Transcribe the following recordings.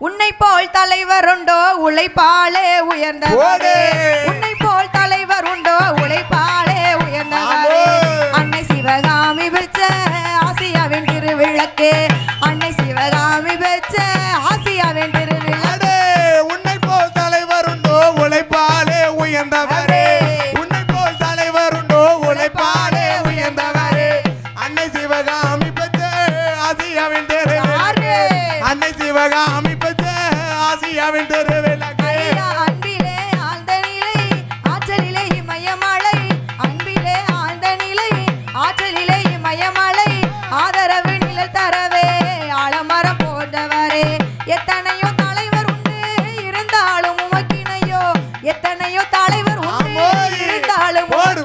தலைவர் உண்டோ உழைப்பாலே உயர்ந்தவரே. உன்னை போல் தலைவர் உண்டோ உழைப்பாலே உயர்ந்தவரே. அன்னை சிவகாமி பெற்ற ஆசியாவின் திருவிளக்கு. அன்னை சிவகாமி பெற்ற ஆசியாவின் திருவிளக்கு. உன்னை போல் தலைவர் உண்டோ உழைப்பாலே உயர்ந்தவரே. உன்னை போல் தலைவர் உண்டோ உழைப்பாலே உயர்ந்தவரே. அன்னை சிவகாமி பெற்ற ஆசியாவின் திருவிளக்கு. யாரு? அன்னை சிவகாமி பெற்ற ஆசியாவின் திருவிளக்கு அன்பிலே ஆழ்ந்த நிலை ஆற்றலிலே இமயமலை. அன்பிலே ஆழ்ந்த நிலை ஆற்றலிலே இமயமலை. ஆதரவு நிழல் தரவே ஆலமரம் போன்றவரே. எத்தனையோ தலைவர் உண்டு இருந்தாலும் உமக்கினையோ எத்தனையோ தலைவர் உண்டு. இருந்தாலும் போடு,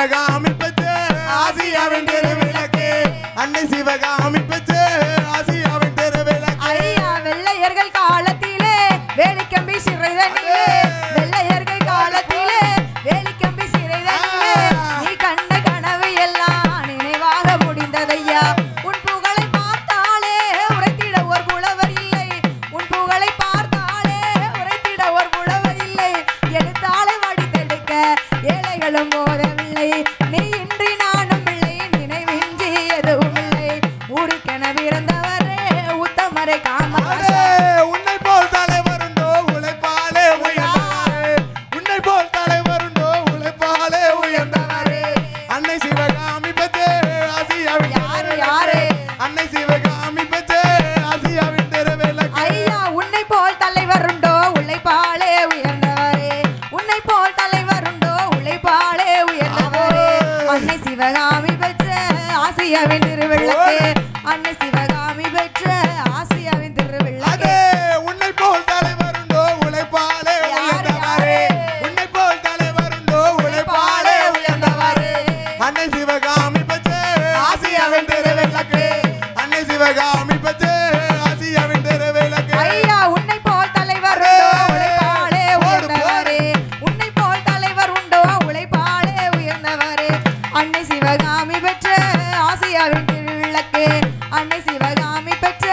சிவகாமி பெற்ற ஆசியாவின் திருவிளக்கு அன்னை சிவகாமி பெற்ற ஆசியாவின் திருவிளக்கு ஐயா வெள்ளையர்கள் காலத்திலே வேலிக்கம்பி சிறைதனிலே. வெள்ளையர்கள் காலத்திலே ஆசியாவின் திருவிளக்கு அன்னை சிவகாமி பெற்ற ஆசியாவின் திருவிளக்கு அதே உன்னை போல் தலைவர் உண்டோ உழைப்பாலே யாரு, உயர்ந்தவரே. யாரு? உன்னை போல் தலைவர் உண்டோ உழைப்பாலே உயர்ந்தவரே. அன்னை சிவகாமி பெற்ற ஆசியாவின் திருவிளக்கு அன்னை சிவகாமி பெற்ற ஆசியாவின் ஐயா உன்னை போல் தலைவர்! உண்டோ உழைப்பாலே உயர்ந்தவரே. உன்னை போல் தலைவர் உண்டோ உழைப்பாலே உயர்ந்தவரே. அன்னை சிவகாமி பெற்ற ஆசியாவின் திருவிளக்கு அன்னை சிவகாமி பெற்ற